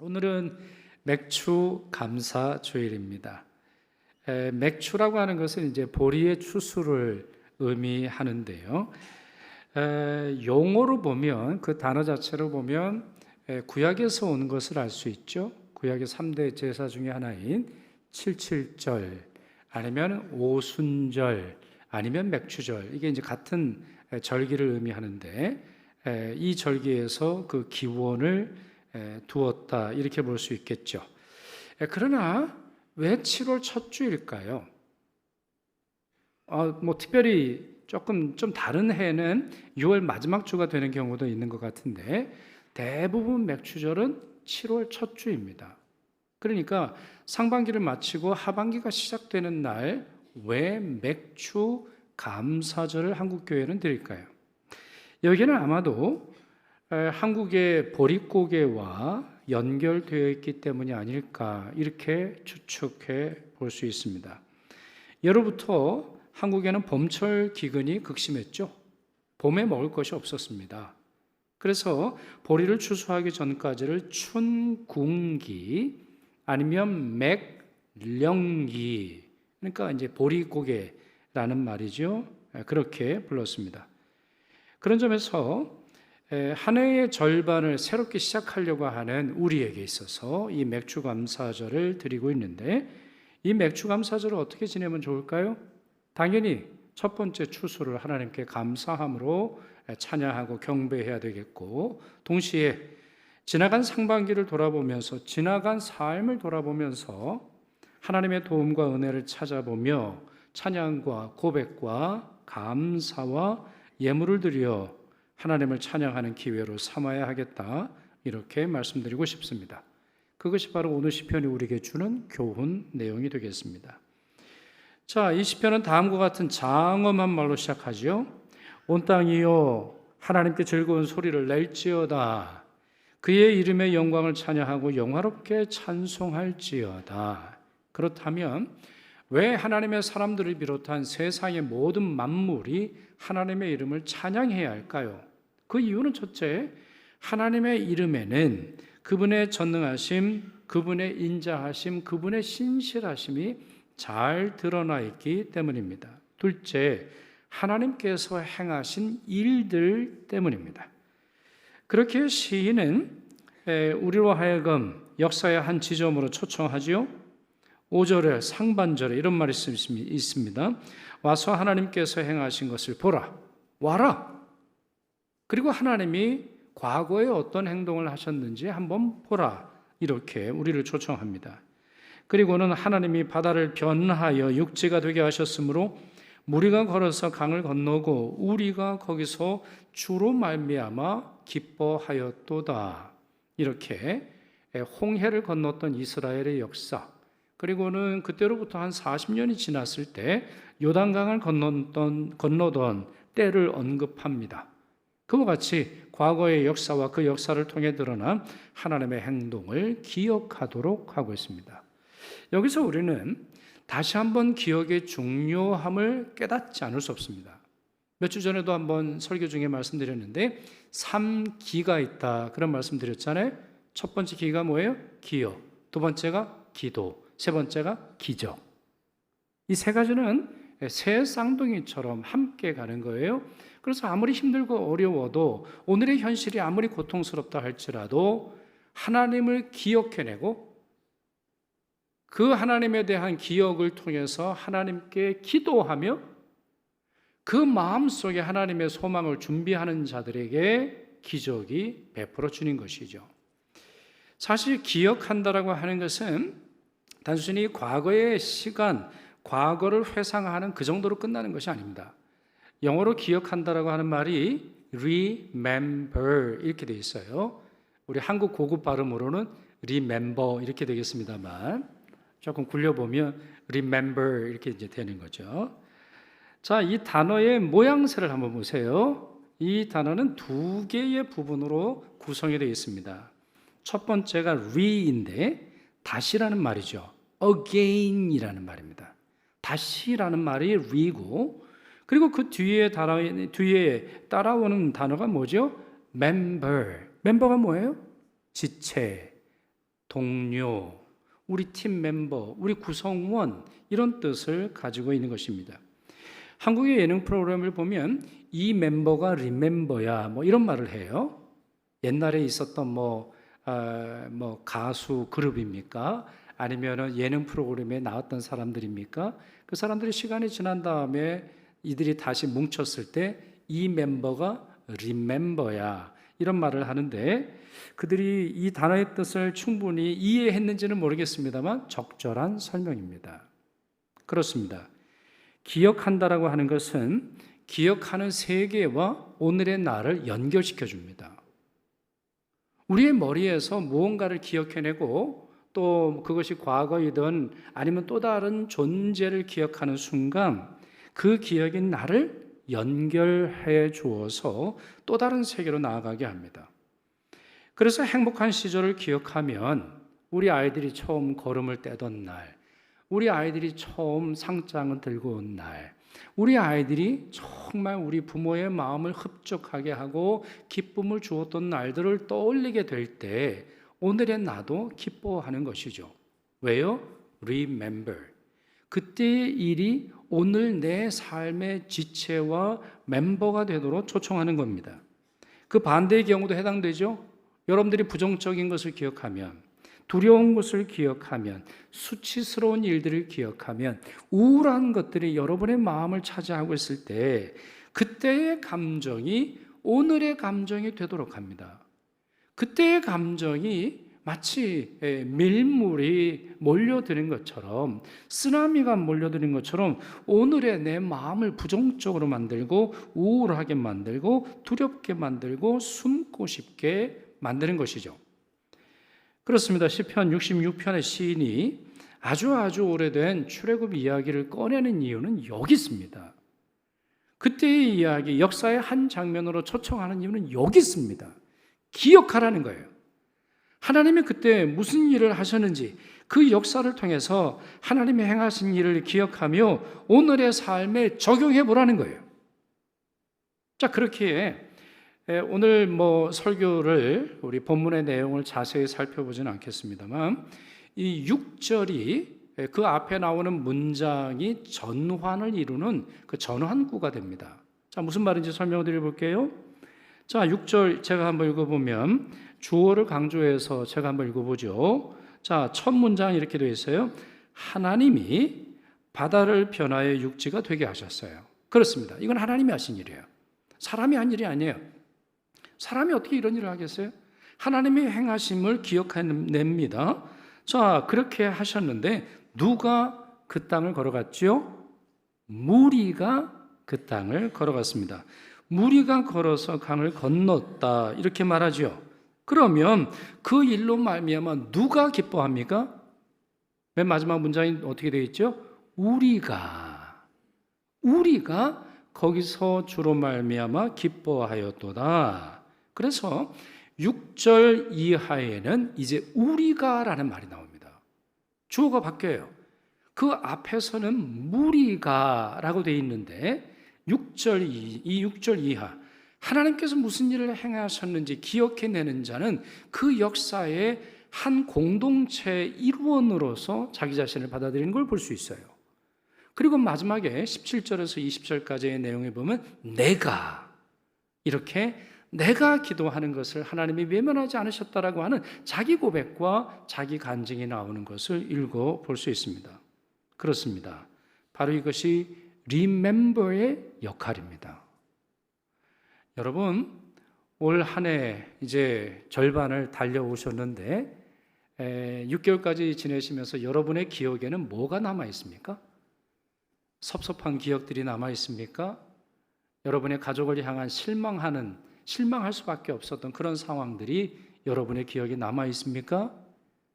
오늘은 맥추 감사 주일입니다. 에, 맥추라고 하는 것은 이제 보리의 추수를 의미하는데요. 에, 용어로 보면 그 단어 자체로 보면 에, 구약에서 온 것을 알 수 있죠. 구약의 3대 제사 중에 하나인 칠칠절 아니면 오순절 아니면 맥추절 이게 이제 같은 에, 절기를 의미하는데 에, 이 절기에서 그 기원을 에, 두었다 이렇게 볼 수 있겠죠. 에, 그러나 왜 7월 첫 주일까요? 어, 뭐 특별히 조금 좀 다른 해는 6월 마지막 주가 되는 경우도 있는 것 같은데 대부분 맥추절은 7월 첫 주입니다. 그러니까 상반기를 마치고 하반기가 시작되는 날 왜 맥추 감사절을 한국 교회는 드릴까요? 여기는 아마도 에, 한국의 보릿고개와 연결되어 있기 때문이 아닐까 이렇게 추측해 볼 수 있습니다. 예로부터 한국에는 봄철 기근이 극심했죠. 봄에 먹을 것이 없었습니다. 그래서 보리를 추수하기 전까지를 춘궁기 아니면 맥령기 그러니까 이제 보리고개라는 말이죠. 그렇게 불렀습니다. 그런 점에서 한 해의 절반을 새롭게 시작하려고 하는 우리에게 있어서 이 맥주 감사절을 드리고 있는데 이 맥주 감사절을 어떻게 지내면 좋을까요? 당연히 첫 번째 추수를 하나님께 감사함으로 찬양하고 경배해야 되겠고 동시에 지나간 상반기를 돌아보면서 지나간 삶을 돌아보면서 하나님의 도움과 은혜를 찾아보며 찬양과 고백과 감사와 예물을 드려 하나님을 찬양하는 기회로 삼아야 하겠다 이렇게 말씀드리고 싶습니다. 그것이 바로 오늘 시편이 우리에게 주는 교훈 내용이 되겠습니다. 자, 이 시편은 다음과 같은 장엄한 말로 시작하지요. 온 땅이요 하나님께 즐거운 소리를 낼지어다. 그의 이름의 영광을 찬양하고 영화롭게 찬송할지어다. 그렇다면 왜 하나님의 사람들을 비롯한 세상의 모든 만물이 하나님의 이름을 찬양해야 할까요? 그 이유는 첫째, 하나님의 이름에는 그분의 전능하심, 그분의 인자하심, 그분의 신실하심이 잘 드러나 있기 때문입니다. 둘째, 하나님께서 행하신 일들 때문입니다. 그렇게 시인은 우리로 하여금 역사의 한 지점으로 초청하지요. 5절에 상반절에 이런 말이 있습니다. 와서 하나님께서 행하신 것을 보라. 와라. 그리고 하나님이 과거에 어떤 행동을 하셨는지 한번 보라. 이렇게 우리를 초청합니다. 그리고는 하나님이 바다를 변하여 육지가 되게 하셨으므로 무리가 걸어서 강을 건너고 우리가 거기서 주로 말미암아 기뻐하였도다. 이렇게 홍해를 건넜던 이스라엘의 역사. 그리고는 그때로부터 한 40년이 지났을 때 요단강을 건너던 건너던 때를 언급합니다. 그와 같이 과거의 역사와 그 역사를 통해 드러난 하나님의 행동을 기억하도록 하고 있습니다. 여기서 우리는 다시 한번 기억의 중요함을 깨닫지 않을 수 없습니다. 몇 주 전에도 한번 설교 중에 말씀드렸는데 3기가 있다. 그런 말씀드렸잖아요. 첫 번째 기가 뭐예요? 기억. 두 번째가 기도. 세 번째가 기적. 이 세 가지는 새 쌍둥이처럼 함께 가는 거예요. 그래서 아무리 힘들고 어려워도 오늘의 현실이 아무리 고통스럽다 할지라도 하나님을 기억해내고 그 하나님에 대한 기억을 통해서 하나님께 기도하며 그 마음 속에 하나님의 소망을 준비하는 자들에게 기적이 베풀어 주는 것이죠. 사실 기억한다라고 하는 것은 단순히 과거의 시간, 과거를 회상하는 그 정도로 끝나는 것이 아닙니다. 영어로 기억한다라고 하는 말이 remember 이렇게 되어 있어요. 우리 한국 고급 발음으로는 remember 이렇게 되겠습니다만 조금 굴려보면 remember 이렇게 이제 되는 거죠. 자, 이 단어의 모양새를 한번 보세요. 이 단어는 두 개의 부분으로 구성이 되어 있습니다. 첫 번째가 re인데 다시라는 말이죠. Again이라는 말입니다. 다시라는 말이 re고 그리고 그 뒤에 따라 뒤에 따라오는 단어가 뭐죠? member. member가 뭐예요? 지체, 동료, 우리 팀 멤버, 우리 구성원 이런 뜻을 가지고 있는 것입니다. 한국의 예능 프로그램을 보면 이 멤버가 리멤버야 뭐 이런 말을 해요. 옛날에 있었던 뭐, 아, 뭐 가수 그룹입니까? 아니면은 예능 프로그램에 나왔던 사람들입니까? 그 사람들이 시간이 지난 다음에 이들이 다시 뭉쳤을 때 이 멤버가 리멤버야 이런 말을 하는데 그들이 이 단어의 뜻을 충분히 이해했는지는 모르겠습니다만 적절한 설명입니다. 그렇습니다. 기억한다라고 하는 것은 기억하는 세계와 오늘의 나를 연결시켜 줍니다. 우리의 머리에서 무언가를 기억해내고 또 그것이 과거이든 아니면 또 다른 존재를 기억하는 순간 그 기억이 나를 연결해 주어서 또 다른 세계로 나아가게 합니다. 그래서 행복한 시절을 기억하면 우리 아이들이 처음 걸음을 떼던 날, 우리 아이들이 처음 상장을 들고 온 날, 우리 아이들이 정말 우리 부모의 마음을 흡족하게 하고 기쁨을 주었던 날들을 떠올리게 될 때 오늘의 나도 기뻐하는 것이죠. 왜요? Remember. 그때의 일이 오늘 내 삶의 지체와 멤버가 되도록 초청하는 겁니다. 그 반대의 경우도 해당되죠. 여러분들이 부정적인 것을 기억하면, 두려운 것을 기억하면, 수치스러운 일들을 기억하면, 우울한 것들이 여러분의 마음을 차지하고 있을 때, 그때의 감정이 오늘의 감정이 되도록 합니다. 그때의 감정이 마치 밀물이 몰려드는 것처럼 쓰나미가 몰려드는 것처럼 오늘의 내 마음을 부정적으로 만들고 우울하게 만들고 두렵게 만들고 숨고 싶게 만드는 것이죠. 그렇습니다. 시편 66편의 시인이 아주 아주 오래된 출애굽 이야기를 꺼내는 이유는 여기 있습니다. 그때의 이야기, 역사의 한 장면으로 초청하는 이유는 여기 있습니다. 기억하라는 거예요. 하나님이 그때 무슨 일을 하셨는지 그 역사를 통해서 하나님이 행하신 일을 기억하며 오늘의 삶에 적용해 보라는 거예요. 자, 그렇게 오늘 뭐 설교를 우리 본문의 내용을 자세히 살펴보지는 않겠습니다만 이 6절이 그 앞에 나오는 문장이 전환을 이루는 그 전환구가 됩니다. 자, 무슨 말인지 설명을 드려 볼게요. 자, 6절 제가 한번 읽어보면 주어를 강조해서 제가 한번 읽어보죠. 자, 첫 문장 이렇게 되어 있어요. 하나님이 바다를 변화의 육지가 되게 하셨어요. 그렇습니다. 이건 하나님이 하신 일이에요. 사람이 한 일이 아니에요. 사람이 어떻게 이런 일을 하겠어요? 하나님의 행하심을 기억해냅니다. 자, 그렇게 하셨는데 누가 그 땅을 걸어갔지요? 무리가 그 땅을 걸어갔습니다. 무리가 걸어서 강을 건넜다 이렇게 말하죠. 그러면 그 일로 말미암아 누가 기뻐합니까? 맨 마지막 문장이 어떻게 되어 있죠? 우리가 우리가 거기서 주로 말미암아 기뻐하였도다. 그래서 6절 이하에는 이제 우리가라는 말이 나옵니다. 주어가 바뀌어요. 그 앞에서는 무리가라고 되어 있는데 6절 이, 이 6절 이하 하나님께서 무슨 일을 행하셨는지 기억해내는 자는 그 역사의 한 공동체 일원으로서 자기 자신을 받아들이는 걸 볼 수 있어요. 그리고 마지막에 17절에서 20절까지의 내용에 보면 내가 이렇게 내가 기도하는 것을 하나님이 외면하지 않으셨다라고 하는 자기 고백과 자기 간증이 나오는 것을 읽어 볼 수 있습니다. 그렇습니다. 바로 이것이 리멤버의 역할입니다. 여러분, 올 한 해 이제 절반을 달려오셨는데 6개월까지 지내시면서 여러분의 기억에는 뭐가 남아 있습니까? 섭섭한 기억들이 남아 있습니까? 여러분의 가족을 향한 실망하는 실망할 수밖에 없었던 그런 상황들이 여러분의 기억에 남아 있습니까?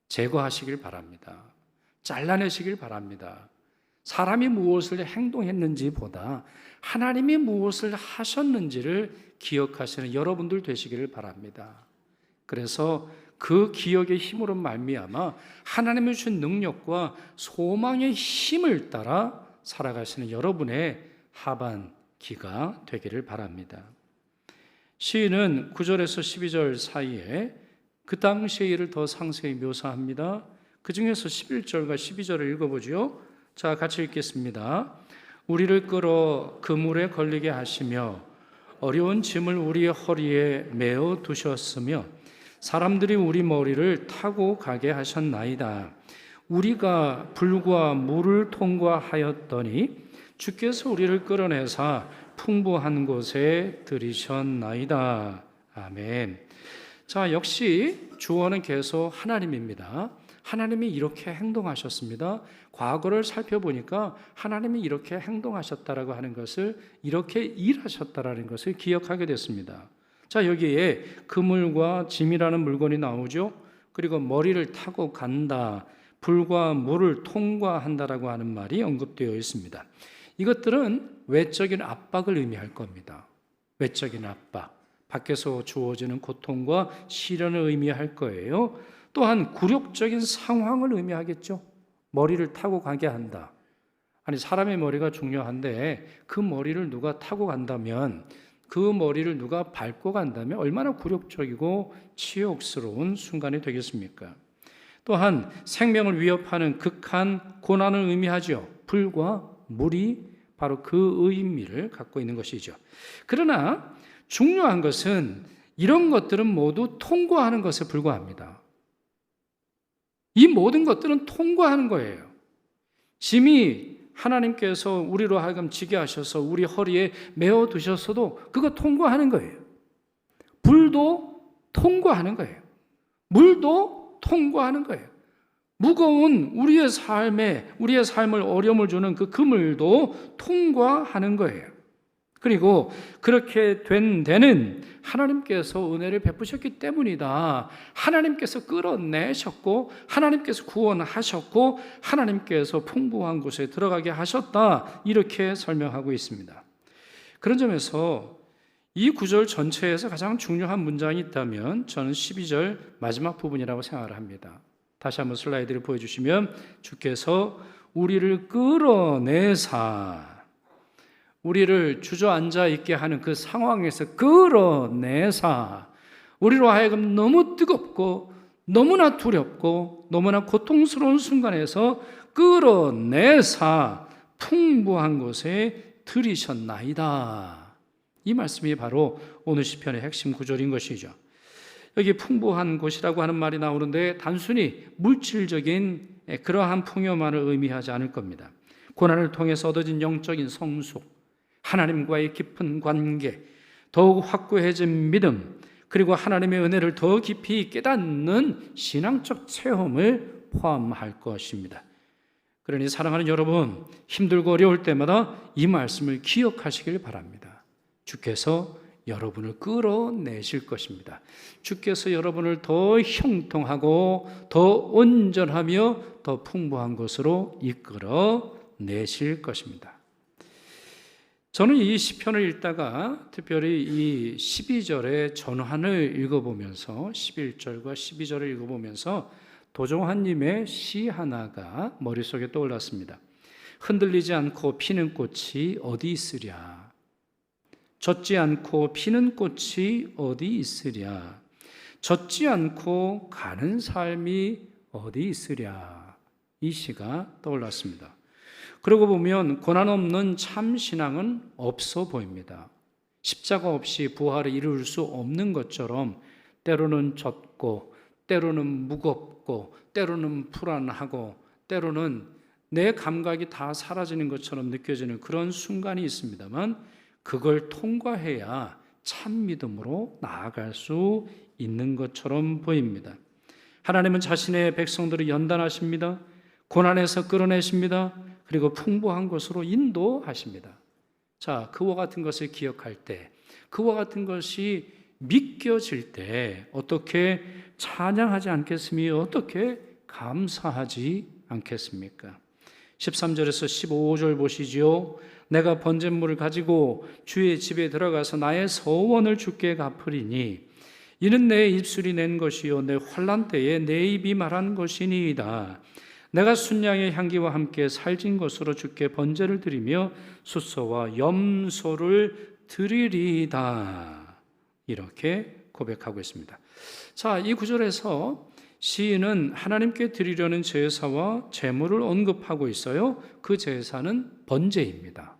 제거하시길 바랍니다. 잘라내시길 바랍니다. 사람이 무엇을 행동했는지보다 하나님이 무엇을 하셨는지를 기억하시는 여러분들 되시기를 바랍니다. 그래서 그 기억의 힘으로 말미암아 하나님의 주신 능력과 소망의 힘을 따라 살아가시는 여러분의 하반기가 되기를 바랍니다. 시인은 9절에서 12절 사이에 그 당시의 일을 더 상세히 묘사합니다. 그 중에서 11절과 12절을 읽어보죠. 자, 같이 읽겠습니다. 우리를 끌어 그물에 걸리게 하시며 어려운 짐을 우리의 허리에 메어 두셨으며 사람들이 우리 머리를 타고 가게 하셨나이다. 우리가 불과 물을 통과하였더니 주께서 우리를 끌어내사 풍부한 곳에 들이셨나이다. 아멘. 자, 역시 주어는 계속 하나님입니다. 하나님이 이렇게 행동하셨습니다. 과거를 살펴보니까 하나님이 이렇게 행동하셨다라고 하는 것을 이렇게 일하셨다라는 것을 기억하게 됐습니다. 자, 여기에 그물과 짐이라는 물건이 나오죠. 그리고 머리를 타고 간다. 불과 물을 통과한다라고 하는 말이 언급되어 있습니다. 이것들은 외적인 압박을 의미할 겁니다. 외적인 압박. 밖에서 주어지는 고통과 시련을 의미할 거예요. 또한 굴욕적인 상황을 의미하겠죠. 머리를 타고 가게 한다. 아니, 사람의 머리가 중요한데 그 머리를 누가 타고 간다면 그 머리를 누가 밟고 간다면 얼마나 굴욕적이고 치욕스러운 순간이 되겠습니까? 또한 생명을 위협하는 극한 고난을 의미하죠. 불과 물이 바로 그 의미를 갖고 있는 것이죠. 그러나 중요한 것은 이런 것들은 모두 통과하는 것에 불과합니다. 이 모든 것들은 통과하는 거예요. 짐이 하나님께서 우리로 하여금 지게 하셔서 우리 허리에 메어 두셨어도 그거 통과하는 거예요. 불도 통과하는 거예요. 물도 통과하는 거예요. 무거운 우리의 삶에 우리의 삶을 어려움을 주는 그 그물도 통과하는 거예요. 그리고 그렇게 된 데는 하나님께서 은혜를 베푸셨기 때문이다. 하나님께서 끌어내셨고, 하나님께서 구원하셨고, 하나님께서 풍부한 곳에 들어가게 하셨다. 이렇게 설명하고 있습니다. 그런 점에서 이 구절 전체에서 가장 중요한 문장이 있다면 저는 12절 마지막 부분이라고 생각을 합니다. 다시 한번 슬라이드를 보여주시면 주께서 우리를 끌어내사 우리를 주저앉아 있게 하는 그 상황에서 끌어내사 우리로 하여금 너무 뜨겁고 너무나 두렵고 너무나 고통스러운 순간에서 끌어내사 풍부한 곳에 들이셨나이다. 이 말씀이 바로 오늘 시편의 핵심 구절인 것이죠. 여기 풍부한 곳이라고 하는 말이 나오는데 단순히 물질적인 그러한 풍요만을 의미하지 않을 겁니다. 고난을 통해서 얻어진 영적인 성숙, 하나님과의 깊은 관계, 더욱 확고해진 믿음, 그리고 하나님의 은혜를 더 깊이 깨닫는 신앙적 체험을 포함할 것입니다. 그러니 사랑하는 여러분, 힘들고 어려울 때마다 이 말씀을 기억하시길 바랍니다. 주께서 여러분을 끌어내실 것입니다. 주께서 여러분을 더 형통하고 더 온전하며 더 풍부한 것으로 이끌어 내실 것입니다. 저는 이 시편을 읽다가 특별히 이 12절의 전환을 읽어보면서 11절과 12절을 읽어보면서 도종환님의 시 하나가 머릿속에 떠올랐습니다. 흔들리지 않고 피는 꽃이 어디 있으랴? 젖지 않고 피는 꽃이 어디 있으랴? 젖지 않고 가는 삶이 어디 있으랴? 이 시가 떠올랐습니다. 그러고 보면 고난 없는 참 신앙은 없어 보입니다. 십자가 없이 부활을 이룰 수 없는 것처럼 때로는 젖고 때로는 무겁고 때로는 불안하고 때로는 내 감각이 다 사라지는 것처럼 느껴지는 그런 순간이 있습니다만 그걸 통과해야 참 믿음으로 나아갈 수 있는 것처럼 보입니다. 하나님은 자신의 백성들을 연단하십니다. 고난에서 끌어내십니다. 그리고 풍부한 것으로 인도하십니다. 자, 그와 같은 것을 기억할 때, 그와 같은 것이 믿겨질 때 어떻게 찬양하지 않겠으며 어떻게 감사하지 않겠습니까? 13절에서 15절 보시지요. 내가 번제물을 가지고 주의 집에 들어가서 나의 서원을 주께 갚으리니 이는 내 입술이 낸 것이요 내 환란 때에 내 입이 말한 것이니이다. 내가 순양의 향기와 함께 살진 것으로 주께 번제를 드리며 숫소와 염소를 드리리다. 이렇게 고백하고 있습니다. 자, 이 구절에서 시인은 하나님께 드리려는 제사와 제물을 언급하고 있어요. 그 제사는 번제입니다.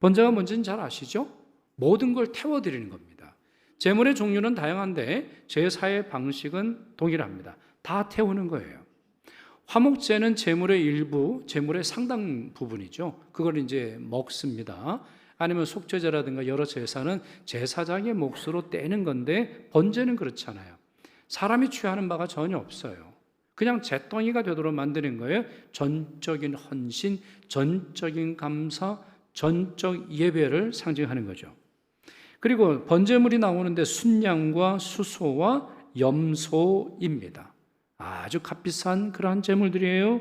번제가 뭔지는 잘 아시죠? 모든 걸 태워 드리는 겁니다. 제물의 종류는 다양한데 제사의 방식은 동일합니다. 다 태우는 거예요. 화목제는 제물의 일부, 제물의 상당 부분이죠. 그걸 이제 먹습니다. 아니면 속죄제라든가 여러 제사는 제사장의 몫으로 떼는 건데 번제는 그렇잖아요. 사람이 취하는 바가 전혀 없어요. 그냥 잿덩이가 되도록 만드는 거예요. 전적인 헌신, 전적인 감사, 전적 예배를 상징하는 거죠. 그리고 번제물이 나오는데 순양과 수소와 염소입니다. 아주 값비싼 그러한 제물들이에요.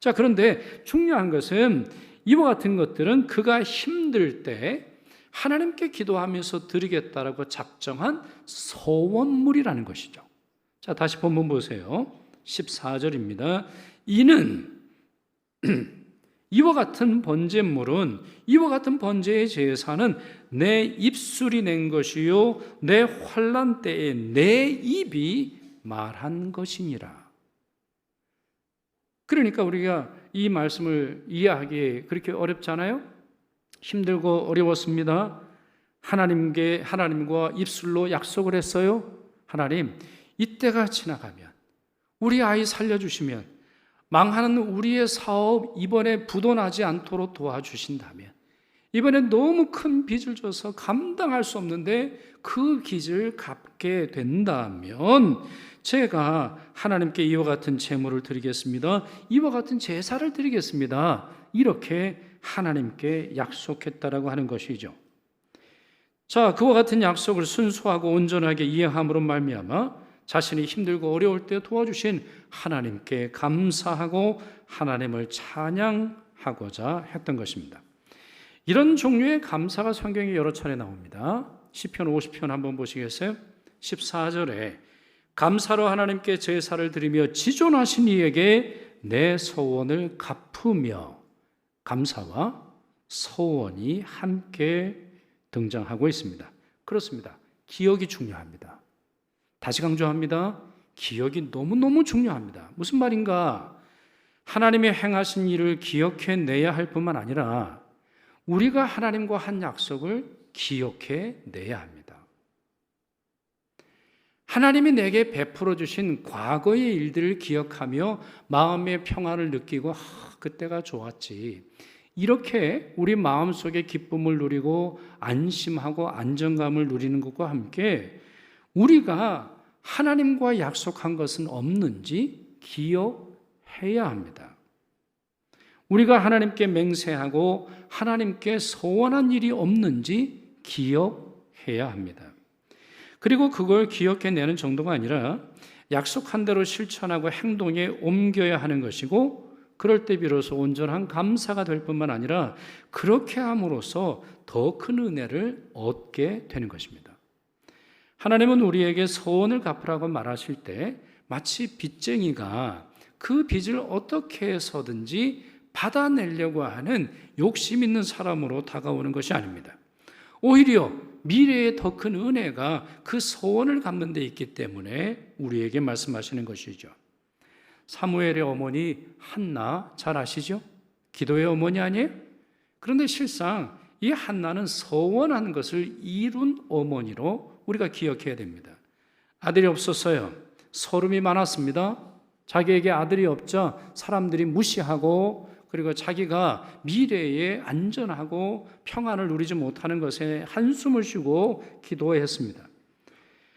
자, 그런데 중요한 것은 이와 같은 것들은 그가 힘들 때 하나님께 기도하면서 드리겠다라고 작정한 소원물이라는 것이죠. 자, 다시 본문 보세요. 14절입니다. 이는 이와 같은 번제물은 이와 같은 번제의 제사는 내 입술이 낸 것이요 내 환란 때에 내 입이 말한 것이니라. 그러니까 우리가 이 말씀을 이해하기 그렇게 어렵잖아요. 힘들고 어려웠습니다. 하나님께 하나님과 입술로 약속을 했어요. 하나님, 이때가 지나가면 우리 아이 살려 주시면 망하는 우리의 사업 이번에 부도나지 않도록 도와주신다면 이번에 너무 큰 빚을 져서 감당할 수 없는데 그 빚을 갚게 된다면 제가 하나님께 이와 같은 제물을 드리겠습니다. 이와 같은 제사를 드리겠습니다. 이렇게 하나님께 약속했다라고 하는 것이죠. 자, 그와 같은 약속을 순수하고 온전하게 이해함으로 말미암아 자신이 힘들고 어려울 때 도와주신 하나님께 감사하고 하나님을 찬양하고자 했던 것입니다. 이런 종류의 감사가 성경에 여러 차례 나옵니다. 시편 50편 한번 보시겠어요? 14절에 감사로 하나님께 제사를 드리며 지존하신 이에게 내 소원을 갚으며 감사와 소원이 함께 등장하고 있습니다. 그렇습니다. 기억이 중요합니다. 다시 강조합니다. 기억이 너무너무 중요합니다. 무슨 말인가? 하나님의 행하신 일을 기억해 내야 할 뿐만 아니라 우리가 하나님과 한 약속을 기억해 내야 합니다. 하나님이 내게 베풀어 주신 과거의 일들을 기억하며 마음의 평안을 느끼고 아, 그때가 좋았지. 이렇게 우리 마음속에 기쁨을 누리고 안심하고 안정감을 누리는 것과 함께 우리가 하나님과 약속한 것은 없는지 기억해야 합니다. 우리가 하나님께 맹세하고 하나님께 소원한 일이 없는지 기억해야 합니다. 그리고 그걸 기억해내는 정도가 아니라 약속한 대로 실천하고 행동에 옮겨야 하는 것이고 그럴 때 비로소 온전한 감사가 될 뿐만 아니라 그렇게 함으로써 더 큰 은혜를 얻게 되는 것입니다. 하나님은 우리에게 소원을 갚으라고 말하실 때 마치 빚쟁이가 그 빚을 어떻게 해서든지 받아내려고 하는 욕심 있는 사람으로 다가오는 것이 아닙니다. 오히려 미래에 더큰 은혜가 그 소원을 갚는 데 있기 때문에 우리에게 말씀하시는 것이죠. 사무엘의 어머니 한나 잘 아시죠? 기도의 어머니 아니에요? 그런데 실상 이 한나는 서원한 것을 이룬 어머니로 우리가 기억해야 됩니다. 아들이 없었어요. 서름이 많았습니다. 자기에게 아들이 없자 사람들이 무시하고 그리고 자기가 미래에 안전하고 평안을 누리지 못하는 것에 한숨을 쉬고 기도했습니다.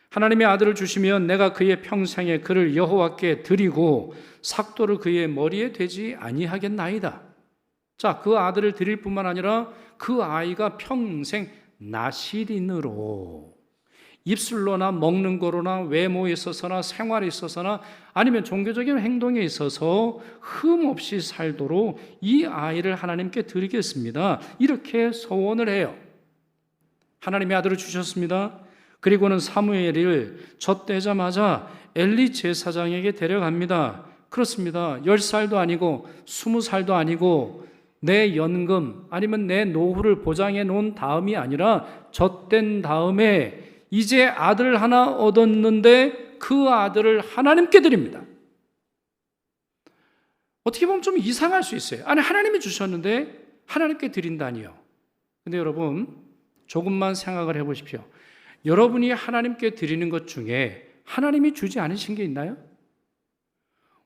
하나님의 아들을 주시면 내가 그의 평생에 그를 여호와께 드리고 삭도를 그의 머리에 대지 아니하겠나이다. 자, 그 아들을 드릴 뿐만 아니라 그 아이가 평생 나시린으로 입술로나 먹는 거로나 외모에 있어서나 생활에 있어서나 아니면 종교적인 행동에 있어서 흠 없이 살도록 이 아이를 하나님께 드리겠습니다. 이렇게 소원을 해요. 하나님의 아들을 주셨습니다. 그리고는 사무엘을 젖대자마자 엘리 제사장에게 데려갑니다. 그렇습니다. 10살도 아니고 20살도 아니고 내 연금 아니면 내 노후를 보장해 놓은 다음이 아니라 젖된 다음에 이제 아들 하나 얻었는데 그 아들을 하나님께 드립니다. 어떻게 보면 좀 이상할 수 있어요. 아니, 하나님이 주셨는데 하나님께 드린다니요. 근데 여러분, 조금만 생각을 해 보십시오. 여러분이 하나님께 드리는 것 중에 하나님이 주지 않으신 게 있나요?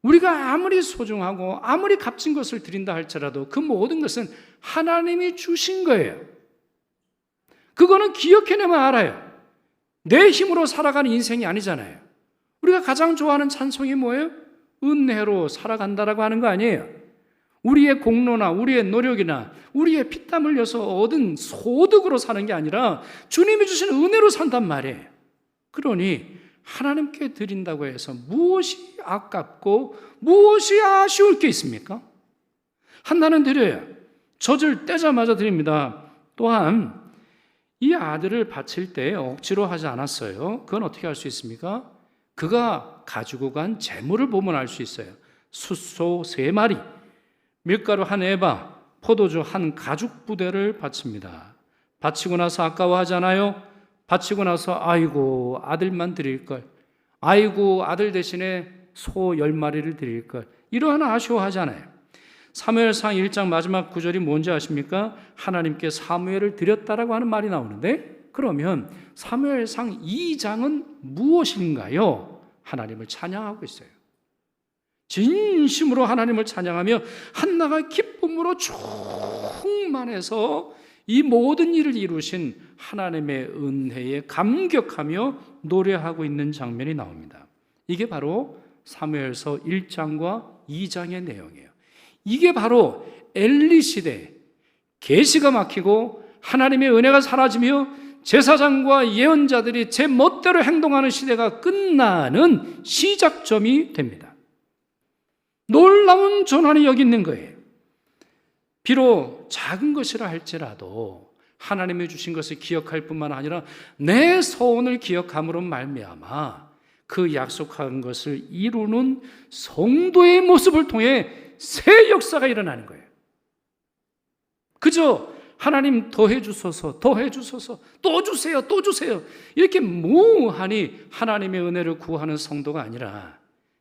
우리가 아무리 소중하고 아무리 값진 것을 드린다 할지라도 그 모든 것은 하나님이 주신 거예요. 그거는 기억해내면 알아요. 내 힘으로 살아가는 인생이 아니잖아요. 우리가 가장 좋아하는 찬송이 뭐예요? 은혜로 살아간다라고 하는 거 아니에요. 우리의 공로나 우리의 노력이나 우리의 피땀 흘려서 얻은 소득으로 사는 게 아니라 주님이 주신 은혜로 산단 말이에요. 그러니 하나님께 드린다고 해서 무엇이 아깝고 무엇이 아쉬울 게 있습니까? 한나는 드려요. 젖을 떼자마자 드립니다. 또한 이 아들을 바칠 때 억지로 하지 않았어요. 그건 어떻게 할수 있습니까? 그가 가지고 간 재물을 보면 알 수 있어요. 숫소 세 마리, 밀가루 한 에바, 포도주 한 가죽 부대를 바칩니다. 바치고 나서 아까워하잖아요. 바치고 나서 아이고 아들만 드릴 걸. 아이고 아들 대신에 소 열 마리를 드릴 걸. 이러한 아쉬워하잖아요. 사무엘상 1장 마지막 구절이 뭔지 아십니까? 하나님께 사무엘을 드렸다라고 하는 말이 나오는데 그러면 사무엘상 2장은 무엇인가요? 하나님을 찬양하고 있어요. 진심으로 하나님을 찬양하며 한나가 기쁨으로 충만해서 이 모든 일을 이루신 하나님의 은혜에 감격하며 노래하고 있는 장면이 나옵니다. 이게 바로 사무엘서 1장과 2장의 내용이에요. 이게 바로 엘리 시대 계시가 막히고 하나님의 은혜가 사라지며 제사장과 예언자들이 제 멋대로 행동하는 시대가 끝나는 시작점이 됩니다. 놀라운 전환이 여기 있는 거예요. 비록 작은 것이라 할지라도 하나님이 주신 것을 기억할 뿐만 아니라 내 소원을 기억함으로 말미암아 그 약속한 것을 이루는 성도의 모습을 통해 새 역사가 일어나는 거예요. 그저 하나님 더해 주소서, 더해 주소서, 또 주세요, 또 주세요. 이렇게 무한히 하나님의 은혜를 구하는 성도가 아니라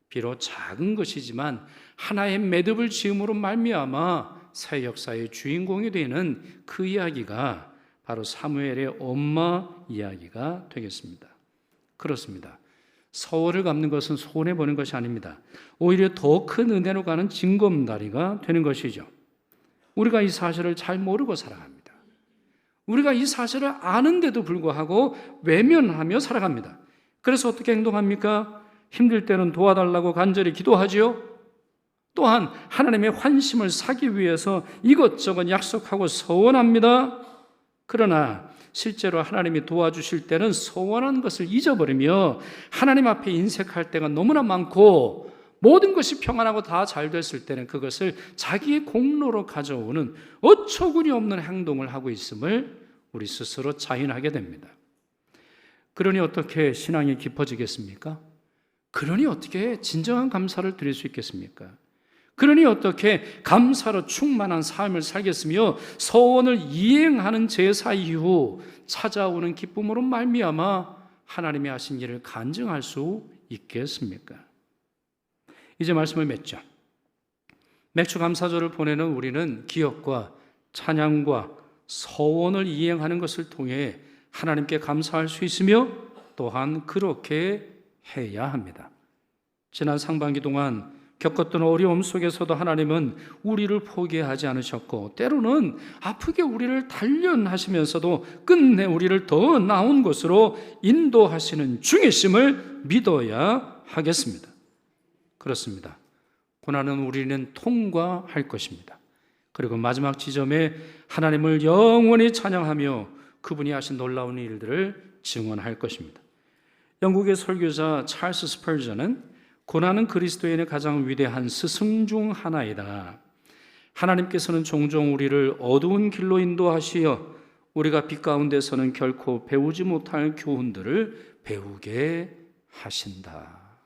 비록 작은 것이지만 하나의 매듭을 지음으로 말미암아 새 역사의 주인공이 되는 그 이야기가 바로 사무엘의 엄마 이야기가 되겠습니다. 그렇습니다. 서울을 갚는 것은 손해 보는 것이 아닙니다. 오히려 더 큰 은혜로 가는 징검다리가 되는 것이죠. 우리가 이 사실을 잘 모르고 살아갑니다. 우리가 이 사실을 아는데도 불구하고 외면하며 살아갑니다. 그래서 어떻게 행동합니까? 힘들 때는 도와달라고 간절히 기도하지요. 또한 하나님의 환심을 사기 위해서 이것저것 약속하고 서원합니다. 그러나 실제로 하나님이 도와주실 때는 소원한 것을 잊어버리며 하나님 앞에 인색할 때가 너무나 많고 모든 것이 평안하고 다 잘 됐을 때는 그것을 자기의 공로로 가져오는 어처구니 없는 행동을 하고 있음을 우리 스스로 자인하게 됩니다. 그러니 어떻게 신앙이 깊어지겠습니까? 그러니 어떻게 진정한 감사를 드릴 수 있겠습니까? 그러니 어떻게 감사로 충만한 삶을 살겠으며 서원을 이행하는 제사 이후 찾아오는 기쁨으로 말미암아 하나님이 하신 일을 간증할 수 있겠습니까? 이제 말씀을 맺죠. 맥주 감사절을 보내는 우리는 기억과 찬양과 서원을 이행하는 것을 통해 하나님께 감사할 수 있으며 또한 그렇게 해야 합니다. 지난 상반기 동안 겪었던 어려움 속에서도 하나님은 우리를 포기하지 않으셨고 때로는 아프게 우리를 단련하시면서도 끝내 우리를 더 나은 곳으로 인도하시는 중이심을 믿어야 하겠습니다. 그렇습니다. 고난은 우리는 통과할 것입니다. 그리고 마지막 지점에 하나님을 영원히 찬양하며 그분이 하신 놀라운 일들을 증언할 것입니다. 영국의 설교자 찰스 스펄전은 고난은 그리스도인의 가장 위대한 스승 중 하나이다. 하나님께서는 종종 우리를 어두운 길로 인도하시어 우리가 빛 가운데서는 결코 배우지 못할 교훈들을 배우게 하신다.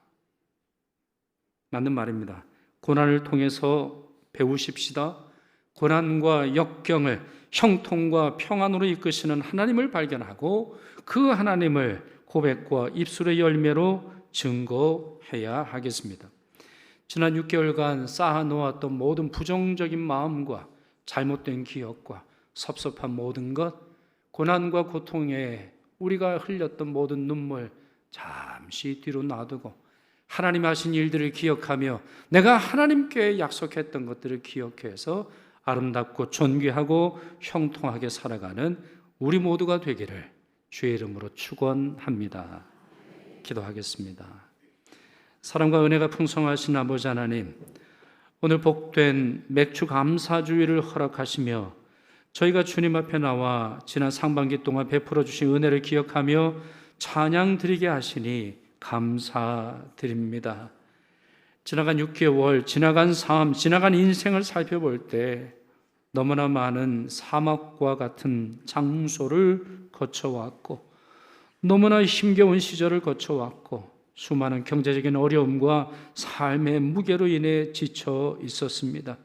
맞는 말입니다. 고난을 통해서 배우십시다. 고난과 역경을 형통과 평안으로 이끄시는 하나님을 발견하고 그 하나님을 고백과 입술의 열매로 증거해야 하겠습니다. 지난 6개월간 쌓아놓았던 모든 부정적인 마음과 잘못된 기억과 섭섭한 모든 것, 고난과 고통에 우리가 흘렸던 모든 눈물 잠시 뒤로 놔두고 하나님 하신 일들을 기억하며 내가 하나님께 약속했던 것들을 기억해서 아름답고 존귀하고 형통하게 살아가는 우리 모두가 되기를 주의 이름으로 축원합니다. 기도하겠습니다. 사랑과 은혜가 풍성하신 아버지 하나님, 오늘 복된 맥주 감사주의를 허락하시며 저희가 주님 앞에 나와 지난 상반기 동안 베풀어 주신 은혜를 기억하며 찬양 드리게 하시니 감사드립니다. 지나간 6개월, 지나간 삶, 지나간 인생을 살펴볼 때 너무나 많은 사막과 같은 장소를 거쳐왔고 너무나 힘겨운 시절을 거쳐왔고 수많은 경제적인 어려움과 삶의 무게로 인해 지쳐 있었습니다.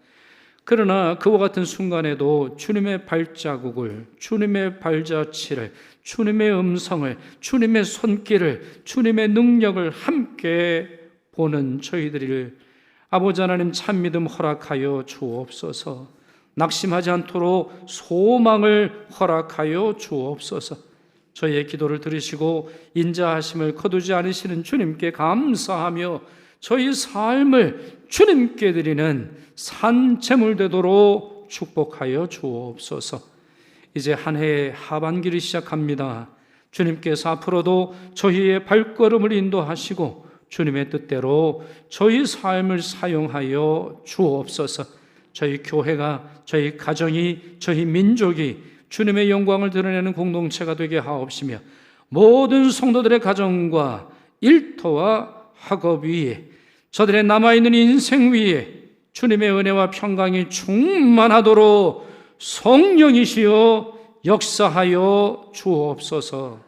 그러나 그와 같은 순간에도 주님의 발자국을, 주님의 발자취를, 주님의 음성을, 주님의 손길을, 주님의 능력을 함께 보는 저희들을 아버지 하나님 참 믿음 허락하여 주옵소서. 낙심하지 않도록 소망을 허락하여 주옵소서. 저희의 기도를 들으시고 인자하심을 거두지 않으시는 주님께 감사하며 저희 삶을 주님께 드리는 산채물 되도록 축복하여 주옵소서. 이제 한 해의 하반기를 시작합니다. 주님께서 앞으로도 저희의 발걸음을 인도하시고 주님의 뜻대로 저희 삶을 사용하여 주옵소서. 저희 교회가, 저희 가정이, 저희 민족이 주님의 영광을 드러내는 공동체가 되게 하옵시며 모든 성도들의 가정과 일터와 학업 위에 저들의 남아있는 인생 위에 주님의 은혜와 평강이 충만하도록 성령이시여 역사하여 주옵소서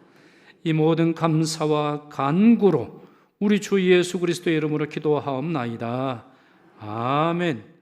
이 모든 감사와 간구로 우리 주 예수 그리스도의 이름으로 기도하옵나이다. 아멘.